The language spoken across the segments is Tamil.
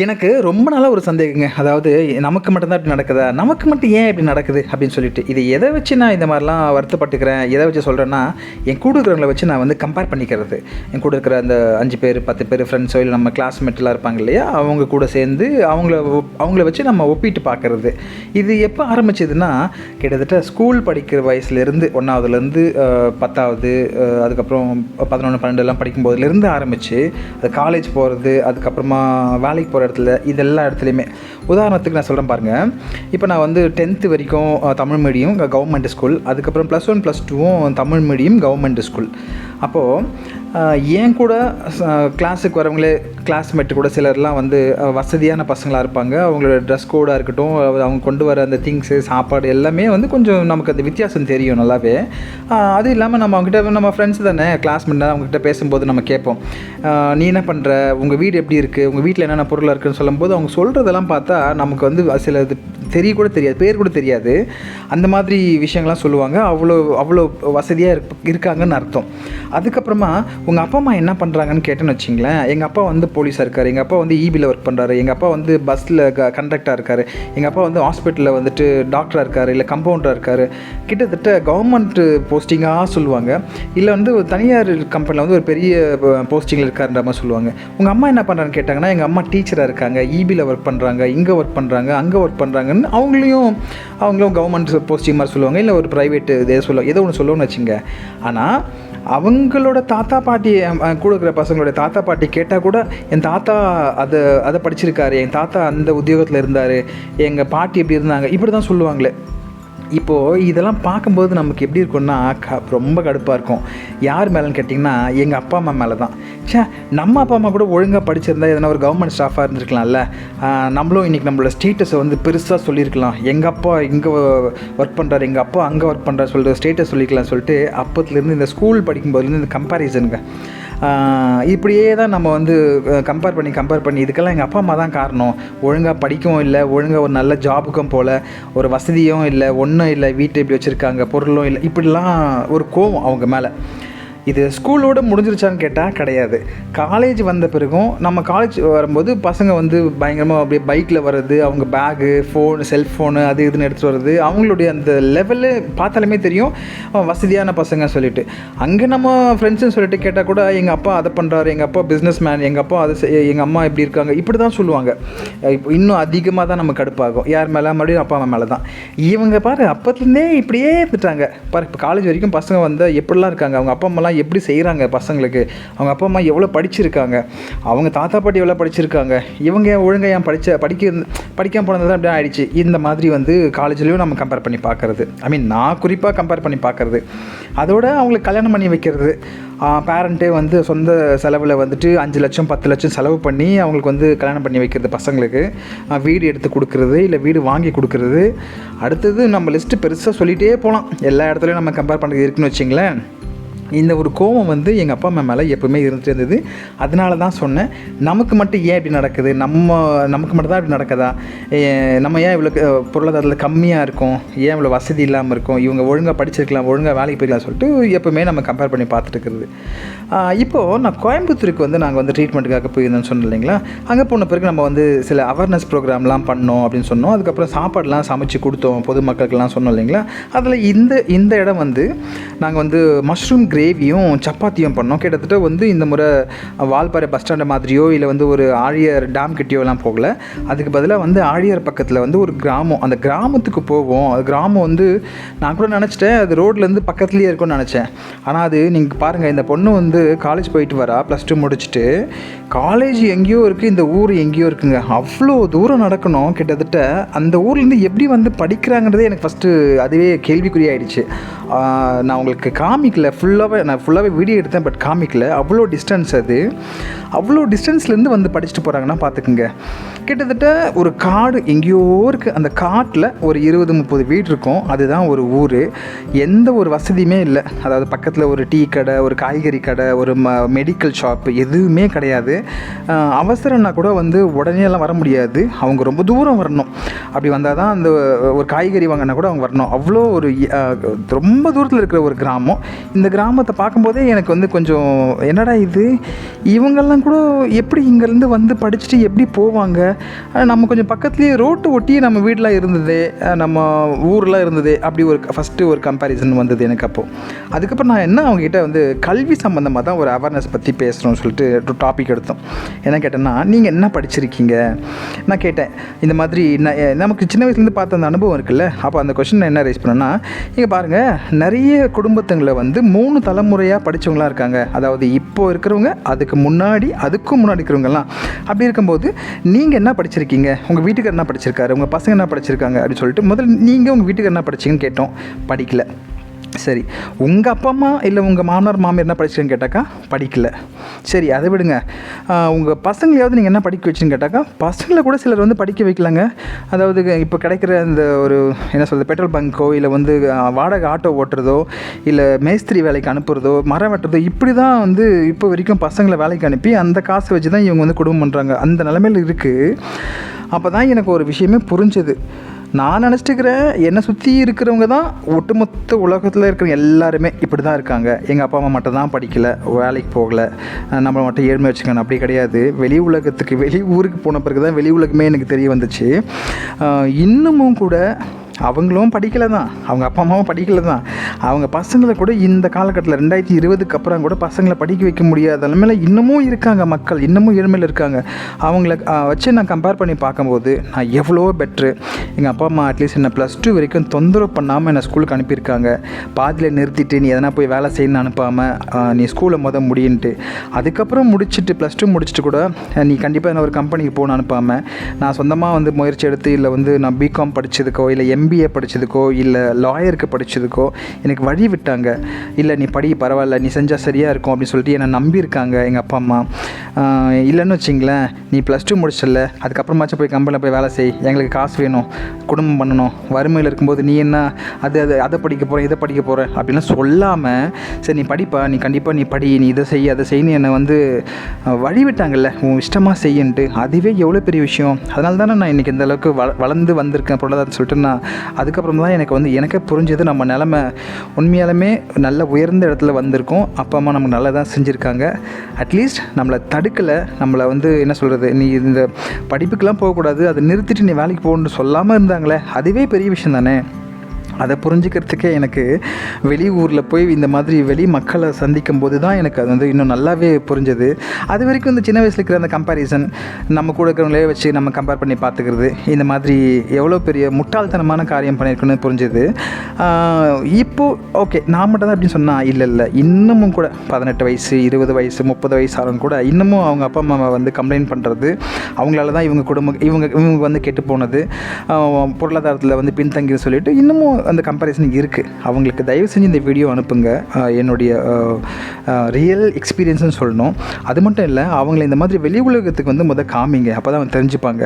எனக்கு ரொம்ப நாளாக ஒரு சந்தேகங்க. அதாவது நமக்கு மட்டும்தான் இப்படி நடக்குதா? நமக்கு மட்டும் ஏன் இப்படி நடக்குது? அப்படின்னு சொல்லிட்டு. இது எதை வச்சு நான் இந்த மாதிரிலாம் வருத்தப்பட்டுக்கிறேன்? எதை வச்சு சொல்கிறேன்னா என் கூட இருக்கிறவங்கள வச்சு நான் வந்து கம்பேர் பண்ணிக்கிறது. என் கூட இருக்கிற அந்த அஞ்சு பேர் பத்து பேர் ஃப்ரெண்ட்ஸோ இல்லை நம்ம கிளாஸ்மேட்லாம் இருப்பாங்க இல்லையா? அவங்க கூட சேர்ந்து அவங்கள அவங்கள வச்சு நம்ம ஒப்பிட்டு பார்க்கறது. இது எப்போ ஆரம்பிச்சதுன்னா கிட்டத்தட்ட ஸ்கூல் படிக்கிற வயசுலேருந்து ஒன்றாவதுலேருந்து பத்தாவது அதுக்கப்புறம் பதினொன்று பன்னெண்டுலாம் படிக்கும்போதுலேருந்து ஆரம்பித்து அது காலேஜ் போகிறது அதுக்கப்புறமா வேலைக்கு போகிற இடத்துல இதெல்லா இடத்துலையுமே. உதாரணத்துக்கு நான் சொல்கிறேன் பாருங்கள் இப்போ நான் வந்து டென்த்து வரைக்கும் தமிழ் மீடியம் கவர்மெண்ட் ஸ்கூல் அதுக்கப்புறம் ப்ளஸ் ஒன் ப்ளஸ் டூவும் தமிழ் மீடியம் கவர்மெண்ட் ஸ்கூல் அப்போது என் கூட கிளாஸுக்கு வரவங்களே கிளாஸ்மேட் கூட சிலர்லாம் வந்து வசதியான பசங்களாக இருப்பாங்க. அவங்களோட ட்ரெஸ் கோடாக இருக்கட்டும் அவங்க கொண்டு வர அந்த திங்ஸு சாப்பாடு எல்லாமே வந்து கொஞ்சம் நமக்கு அந்த வித்தியாசம் தெரியும் நல்லாவே. அது இல்லாமல் நம்ம அவங்ககிட்ட நம்ம ஃப்ரெண்ட்ஸ் தானே கிளாஸ்மேட் அவங்ககிட்ட பேசும்போது நம்ம கேட்போம். நீ என்ன பண்ணுற உங்கள் வீடு எப்படி இருக்குது உங்கள் வீட்டில் என்னென்ன பொருளாக இருக்குன்னு சொல்லும்போது அவங்க சொல்கிறதெல்லாம் பார்த்தா நமக்கு வந்து சில இது தெரிய கூட தெரியாது பேர் கூட தெரியாது. அந்த மாதிரி விஷயங்கள்லாம் சொல்லுவாங்க. அவ்வளோ அவ்வளோ வசதியாக இருப் இருக்காங்கன்னு அர்த்தம். அதுக்கப்புறமா உங்கள் அப்பா அம்மா என்ன பண்ணுறாங்கன்னு கேட்டேன்னு வச்சிங்களேன். எங்கள் அப்பா வந்து போலீஸாக இருக்கார் எங்கள் அப்பா வந்து ஈபியில் ஒர்க் பண்ணுறாரு எங்கள் அப்பா வந்து பஸ்ஸில் க கண்டக்டாக இருக்கார் எங்கள் அப்பா வந்து ஹாஸ்பிட்டலில் வந்துட்டு டாக்டராக இருக்கார் இல்லை கம்பவுண்டராக இருக்கார். கிட்டத்தட்ட கவர்மெண்ட் போஸ்டிங்காக சொல்லுவாங்க. இல்லை வந்து ஒரு தனியார் கம்பெனியில் வந்து ஒரு பெரிய போஸ்டிங்கில் இருக்காருன்ற மாதிரி சொல்லுவாங்க. உங்கள் அம்மா என்ன பண்ணுறான்னு கேட்டாங்கன்னா எங்கள் அம்மா டீச்சராக இருக்காங்க ஈபியில் ஒர்க் பண்ணுறாங்க இங்கே ஒர்க் பண்ணுறாங்க அங்கே ஒர்க் பண்ணுறாங்கன்னு அவங்களையும் அவங்களும் கவர்மெண்ட் போஸ்டிங் மாதிரி சொல்லுவாங்க இல்லை ஒரு ப்ரைவேட்டு இதே சொல்லுவாங்க ஏதோ ஒன்று சொல்லுவோம்னு வச்சுங்க ஆனால் அவங்களோட தாத்தா பாட்டி கூட இருக்கிற பசங்களோட தாத்தா பாட்டி கேட்டால் கூட என் தாத்தா அதை அதை படிச்சிருக்காரு. என் தாத்தா அந்த உத்தியோகத்தில் இருந்தார். எங்கள் பாட்டி எப்படி இருந்தாங்க. இப்படி தான் சொல்லுவாங்களே. இப்போது இதெல்லாம் பார்க்கும்போது நமக்கு எப்படி இருக்கும்னா க ரொம்ப கடுப்பாக இருக்கும். யார் மேலேன்னு கேட்டிங்கன்னா எங்கள் அப்பா அம்மா மேலே தான் ச்சே நம்ம அப்பா அம்மா கூட ஒழுங்காக படிச்சிருந்தா எதனா ஒரு கவர்மெண்ட் ஸ்டாஃபாக இருந்திருக்கலாம்ல. நம்மளும் இன்றைக்கி நம்மளோட ஸ்டேட்டஸை வந்து பெருசாக சொல்லியிருக்கலாம். எங்கள் அப்பா இங்கே ஒர்க் பண்ணுறாரு எங்கள் அப்பா அங்கே ஒர்க் பண்ணுறாரு சொல்லிட்டு ஸ்டேட்டஸ் சொல்லிக்கலாம் சொல்லிட்டு அப்பத்துலேருந்து இந்த ஸ்கூல் படிக்கும்போதுலேருந்து இந்த கம்பேரிசனுங்க இப்படியே தான் நம்ம வந்து கம்பேர் பண்ணி கம்பேர் பண்ணி இதுக்கெல்லாம் எங்கள் அப்பா அம்மா தான் காரணம். ஒழுங்காக படிக்கவும் இல்லை ஒழுங்காக ஒரு நல்ல ஜாபுக்கும் போல் ஒரு வசதியும் இல்லை ஒன்றும் இல்லை வீட்டை இப்படி வச்சுருக்காங்க பொருளும் இல்லை இப்படிலாம் ஒரு கோவம் அவங்க மேலே. இது ஸ்கூலோட முடிஞ்சிருச்சான்னு கேட்டால் கிடையாது. காலேஜ் வந்த பிறகும் நம்ம காலேஜ் வரும்போது பசங்க வந்து பயங்கரமாக அப்படியே பைக்கில் வர்றது அவங்க பேகு ஃபோன் செல்ஃபோனு அது இதுன்னு எடுத்துகிட்டு வர்றது அவங்களுடைய அந்த லெவலு பார்த்தாலுமே தெரியும். அவன் வசதியான பசங்க சொல்லிட்டு. அங்கே நம்ம ஃப்ரெண்ட்ஸுன்னு சொல்லிட்டு கேட்டால் கூட எங்கள் அப்பா அதை பண்ணுறாரு எங்கள் அப்பா பிஸ்னஸ் மேன் எங்கள் அப்பா அது எங்கள் அம்மா இப்படி இருக்காங்க. இப்படி தான் சொல்லுவாங்க இப்போ இன்னும் அதிகமாக தான் நம்ம கடுப்பாகும். யார் மேலே மறுபடியும் அப்பா அம்மா மேலே தான் இவங்க பாரு அப்போத்துலேருந்தே இப்படியே இருந்துட்டாங்க. பாரு இப்போ காலேஜ் வரைக்கும் பசங்க வந்து எப்படிலாம் இருக்காங்க? அவங்க அப்பா அம்மாலாம் எப்படி செய்கிறாங்க பசங்களுக்கு? அவங்க அப்பா அம்மா எவ்வளோ படிச்சிருக்காங்க? அவங்க தாத்தா பாட்டி எவ்வளோ படிச்சிருக்காங்க? இவங்க ஏன் ஏன் படித்த படிக்க படிக்காமல் போனது தான் அப்படியே ஆயிடுச்சு. இந்த மாதிரி வந்து காலேஜ்லேயும் நம்ம கம்பேர் பண்ணி பார்க்கறது. ஐ மீன் நான் குறிப்பாக கம்பேர் பண்ணி பார்க்குறது. அதோட அவங்களுக்கு கல்யாணம் பண்ணி வைக்கிறது. பேரண்ட்டே வந்து சொந்த செலவில் வந்துட்டு அஞ்சு லட்சம் பத்து லட்சம் செலவு பண்ணி அவங்களுக்கு வந்து கல்யாணம் பண்ணி வைக்கிறது பசங்களுக்கு. வீடு எடுத்து கொடுக்குறது இல்லை வீடு வாங்கி கொடுக்குறது. அடுத்தது நம்ம லிஸ்ட்டு பெருசாக சொல்லிகிட்டே போகலாம் எல்லா இடத்துலையும் நம்ம கம்பேர் பண்ணுறது இருக்குன்னு வச்சிங்களேன். இந்த ஒரு கோபம் வந்து எங்கள் அப்பா அம்மா மேலே எப்பவுமே இருந்துட்டு இருந்தது. அதனால தான் சொன்னேன். நமக்கு மட்டும் ஏன் இப்படி நடக்குது? நம்ம நமக்கு மட்டும் தான் இப்படி நடக்குதா? ஏ, நம்ம ஏன் இவ்வளோ பொருளாதாரத்தில் கம்மியாக இருக்கும்? ஏன் இவ்வளோ வசதி இல்லாமல் இருக்கும்? இவங்க ஒழுங்காக படிச்சிருக்கலாம் ஒழுங்காக வேலைக்கு போயிடலாம் சொல்லிட்டு எப்பவுமே நம்ம கம்பேர் பண்ணி பார்த்துட்டு இருக்கிறது. இப்போது நான் கோயம்புத்தூருக்கு வந்து நாங்கள் வந்து ட்ரீட்மெண்ட்டுக்காக போயிருந்தோம்னு சொன்னோம் இல்லைங்களா? அங்கே போன பிறகு நம்ம வந்து சில அவேர்னஸ் ப்ரோக்ராம்லாம் பண்ணோம் அப்படின்னு சொன்னோம். அதுக்கப்புறம் சாப்பாடுலாம் சமைச்சு கொடுத்தோம் பொதுமக்களுக்கெல்லாம் சொன்னோம் இல்லைங்களா? அதில் இந்த இந்த இடம் வந்து நாங்கள் வந்து மஷ்ரூம் கிரேவியும் சப்பாத்தியும் பண்ணோம். கிட்டத்தட்ட வந்து இந்த முறை வால்பாறை பஸ் ஸ்டாண்டு மாதிரியோ இல்லை வந்து ஒரு ஆழியர் டேம் கிட்டேயோலாம் போகல. அதுக்கு பதிலாக வந்து ஆழியார் பக்கத்தில் வந்து ஒரு கிராமம். அந்த கிராமத்துக்கு போவோம். அது கிராமம் வந்து நான் கூட நினச்சிட்டேன். அது ரோட்லேருந்து பக்கத்துலேயே இருக்கும்னு நினச்சேன். ஆனால் அது நீங்கள் பாருங்கள் இந்த பொண்ணு வந்து காலேஜ் போயிட்டு வரா ப்ளஸ் டூ முடிச்சுட்டு. காலேஜ் எங்கேயோ இருக்குது இந்த ஊர் எங்கேயோ இருக்குங்க. அவ்வளோ தூரம் நடக்கணும். கிட்டத்தட்ட அந்த ஊர்லேருந்து எப்படி வந்து படிக்கிறாங்கிறதே எனக்கு ஃபஸ்ட்டு அதுவே கேள்விக்குறியாயிடுச்சு. நான் உங்களுக்கு காமிக்கல ஃபுல்லாகவே நான் ஃபுல்லாகவே வீடியோ எடுத்தேன் பட் காமிக்கல. அவ்வளோ டிஸ்டன்ஸ் அது. அவ்வளோ டிஸ்டன்ஸ்லேருந்து வந்து படிச்சுட்டு போகிறாங்கன்னா பார்த்துக்குங்க கிட்டத்தட்ட ஒரு காடு எங்கேயோ இருக்குது அந்த காட்டில் ஒரு இருபது முப்பது வீடு இருக்கும். அதுதான் ஒரு ஊர். எந்த ஒரு வசதியுமே இல்லை. அதாவது பக்கத்தில் ஒரு டீ கடை ஒரு காய்கறி கடை ஒரு ம மெடிக்கல் ஷாப்பு எதுவுமே கிடையாது. அவசரம்னா கூட வந்து உடனே எல்லாம் வர முடியாது. அவங்க ரொம்ப தூரம் வரணும். அப்படி வந்தால் தான் அந்த ஒரு காய்கறி வாங்கினா கூட அவங்க வரணும். அவ்வளோ ஒரு ரொம்ப ரொம்ப தூரத்தில் இருக்கிற ஒரு கிராமம். இந்த கிராமத்தை பார்க்கும்போதே எனக்கு வந்து கொஞ்சம் என்னடா இது? இவங்கெல்லாம் கூட எப்படி இங்கேருந்து வந்து படிச்சுட்டு எப்படி போவாங்க? நம்ம கொஞ்சம் பக்கத்துலேயே ரோட்டு ஒட்டியே நம்ம வீடெலாம் இருந்தது. நம்ம ஊரெலாம் இருந்தது. அப்படி ஒரு ஃபஸ்ட்டு ஒரு கம்பேரிசன் வந்தது எனக்கு அப்போது அதுக்கப்புறம் நான் என்ன அவங்ககிட்ட வந்து கல்வி சம்மந்தமாக தான் ஒரு அவேர்னஸ் பற்றி பேசுகிறோம்னு சொல்லிட்டு ஒரு டாபிக் எடுத்தோம். என்ன கேட்டேன்னா நீங்கள் என்ன படிச்சிருக்கீங்க? நான் கேட்டேன் இந்த மாதிரி நமக்கு சின்ன வயசுலேருந்து பார்த்த அந்த அனுபவம் இருக்குல்ல? அப்போ அந்த கொஷின் என்ன ரைஸ் பண்ணேன்னா இங்கே பாருங்கள் நிறைய குடும்பத்துங்களை வந்து மூணு தலைமுறையாக படித்தவங்களாம் இருக்காங்க. அதாவது இப்போ இருக்கிறவங்க அதுக்கு முன்னாடி அதுக்கும் முன்னாடி இருக்கிறவங்கலாம். அப்படி இருக்கும்போது நீங்கள் என்ன படிச்சிருக்கீங்க? உங்கள் வீட்டுக்கு என்ன படிச்சிருக்காரு? உங்கள் பசங்க என்ன படிச்சிருக்காங்க? அப்படின்னு சொல்லிட்டு முதல்ல நீங்கள் உங்கள் வீட்டுக்கு என்ன படிச்சிங்கன்னு கேட்டோம். படிக்கல. சரி உங்கள் அப்பா அம்மா இல்லை உங்கள் மாமனார் மாமியார் என்ன படிச்சிருன்னு கேட்டாக்கா படிக்கல. சரி அதை விடுங்க. உங்கள் பசங்களையாவது நீங்கள் என்ன படிக்க வச்சுன்னு கேட்டாக்கா பசங்களை கூட சிலர் வந்து படிக்க வைக்கலாங்க. அதாவது இப்போ கிடைக்கிற அந்த ஒரு என்ன சொல்கிறது பெட்ரோல் பங்க்கோ இல்லை வந்து வாடகை ஆட்டோ ஓட்டுறதோ இல்லை மேஸ்திரி வேலைக்கு அனுப்புறதோ மரம் வெட்டுறதோ இப்படி தான் வந்து இப்போ வரைக்கும் பசங்களை வேலைக்கு அனுப்பி அந்த காசை வச்சு தான் இவங்க வந்து குடும்பம் பண்ணுறாங்க அந்த நிலமையில் இருக்குது அப்போ தான் எனக்கு ஒரு விஷயமே புரிஞ்சுது. நான் நினச்சிட்டுக்கிறேன் என்னை சுற்றி இருக்கிறவங்க தான் ஒட்டுமொத்த உலகத்தில் இருக்கிற எல்லாருமே இப்படி தான் இருக்காங்க. எங்கள் அப்பா அம்மா மட்டும் தான் படிக்கலை வேலைக்கு போகலை. நம்மளை மட்டும் ஏழ்மை வச்சுக்கணும் அப்படி கிடையாது. வெளி உலகத்துக்கு வெளி ஊருக்கு போன பிறகு தான் வெளி உலகமே எனக்கு தெரிய வந்துச்சு. இன்னமும் கூட அவங்களும் படிக்கல தான் அவங்க அப்பா அம்மாவும் படிக்கல தான் அவங்க பசங்களை கூட இந்த காலகட்டத்தில் ரெண்டாயிரத்தி இருபதுக்கு அப்புறம் கூட பசங்களை படிக்க வைக்க முடியாத நிலமையில் இன்னமும் இருக்காங்க மக்கள். இன்னமும் ஏழ்மையில் இருக்காங்க. அவங்கள வச்சு நான் கம்பேர் பண்ணி பார்க்கும்போது நான் எவ்வளோ பெட்ரு எங்கள் அப்பா அம்மா அட்லீஸ்ட் என்னை ப்ளஸ் டூ வரைக்கும் தொந்தரவு பண்ணாமல் என்னை ஸ்கூலுக்கு அனுப்பியிருக்காங்க. பாதியில் நிறுத்திட்டு நீ எதனா போய் வேலை செய்யணும்னு அனுப்பாமல் நீ ஸ்கூலை மொதல் முடியுன்ட்டு அதுக்கப்புறம் முடிச்சுட்டு ப்ளஸ் டூ முடிச்சுட்டு கூட நீ கண்டிப்பாக என்ன ஒரு கம்பெனிக்கு போகணும் அனுப்பாமல் நான் சொந்தமாக வந்து முயற்சி எடுத்து இல்லை வந்து நான் பிகாம் படித்ததுக்கோ இல்லை எம்பிஏ படித்ததுக்கோ இல்லை லாயருக்கு படித்ததுக்கோ எனக்கு வழி விட்டாங்க. இல்லை நீ படி பரவாயில்ல நீ செஞ்சால் சரியாக இருக்கும் அப்படின்னு சொல்லிட்டு என்னை நம்பியிருக்காங்க எங்கள் அப்பா அம்மா. இல்லைன்னு வச்சிங்களேன் நீ ப்ளஸ் டூ முடிச்சிடல. அதுக்கப்புறமாச்சும் போய் கம்பெனியில் போய் வேலை செய். எங்களுக்கு காசு வேணும். குடும்பம் பண்ணணும். வறுமையில் இருக்கும்போது நீ என்ன அது அது அதை படிக்க போகிற இதை படிக்க போகிற அப்படின்லாம் சொல்லாமல் சரி நீ படிப்பா நீ கண்டிப்பாக நீ படி நீ இதை செய் அதை செய்யு என்னை வந்து வழிவிட்டாங்கல்ல. வழி விட்டாங்கல்ல உன் இஷ்டமாக செய்யன்ட்டு. அதுவே எவ்வளோ பெரிய விஷயம். அதனால தானே நான் இன்றைக்கி இந்த அளவுக்கு வள வளர்ந்து வந்திருக்கேன் பொருளாதாரம் சொல்லிட்டு நான் அதுக்கப்புறம் தான் எனக்கு வந்து எனக்கே புரிஞ்சது நம்ம நிலமை உண்மையாலுமே நல்ல உயர்ந்த இடத்துல வந்திருக்கோம். அப்பா அம்மா நமக்கு நல்லா தான் செஞ்சுருக்காங்க அட்லீஸ்ட் நம்மளை தடுக்கலை. நம்மளை வந்து என்ன சொல்கிறது நீ இந்த படிப்புக்கெலாம் போகக்கூடாது. அதை நிறுத்திட்டு நீ வேலைக்கு போகணுன்னு சொல்லாமல் இருந்தாங்களே அதுவே பெரிய விஷயம் தானே அதை புரிஞ்சுக்கிறதுக்கே எனக்கு வெளி ஊரில் போய் இந்த மாதிரி வெளி மக்களை சந்திக்கும் போது தான் எனக்கு அது வந்து இன்னும் நல்லாவே புரிஞ்சது. அது வரைக்கும் இந்த சின்ன வயசில் இருக்கிற அந்த கம்பேரிசன் நம்ம கூட இருக்கிறவங்களே வச்சு நம்ம கம்பேர் பண்ணி பார்த்துக்கிறது இந்த மாதிரி எவ்வளோ பெரிய முட்டாள்தனமான காரியம் பண்ணியிருக்குன்னு புரிஞ்சுது. இப்போது இப்போ ஓகே நான் மட்டும் தான் அப்படின்னு சொன்னால் இல்லை இல்லை. இன்னமும் கூட பதினெட்டு வயசு இருபது வயசு முப்பது வயசு ஆகும் கூட இன்னமும் அவங்க அப்பா அம்மாவை வந்து கம்ப்ளைண்ட் பண்ணுறது அவங்களால தான் இவங்க குடும்பம் இவங்க இவங்க வந்து கெட்டு போனது பொருளாதாரத்தில் வந்து பின்தங்கி சொல்லிட்டு இன்னமும் அந்த கம்பேரிசன் இருக்குது அவங்களுக்கு தயவு செஞ்சு இந்த வீடியோ அனுப்புங்க. என்னுடைய ரியல் எக்ஸ்பீரியன்ஸ்னு சொல்லணும். அது மட்டும் இல்லை அவங்கள இந்த மாதிரி வெளி உலகத்துக்கு வந்து முதல் காமிங்க. அப்போ தான் அவங்க தெரிஞ்சுப்பாங்க.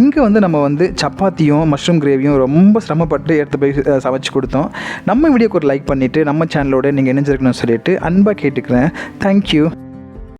இங்கே வந்து நம்ம வந்து சப்பாத்தியும் மஷ்ரூம் கிரேவியும் ரொம்ப சிரமப்பட்டு எடுத்து போய் சமைச்சு கொடுத்தோம். நம்ம வீடியோக்கு ஒரு லைக் பண்ணிவிட்டு நம்ம சேனலோட நீங்கள் இணைஞ்சிருக்கணும்னு சொல்லிட்டு அன்பாக கேட்டுக்கிறேன். தேங்க்யூ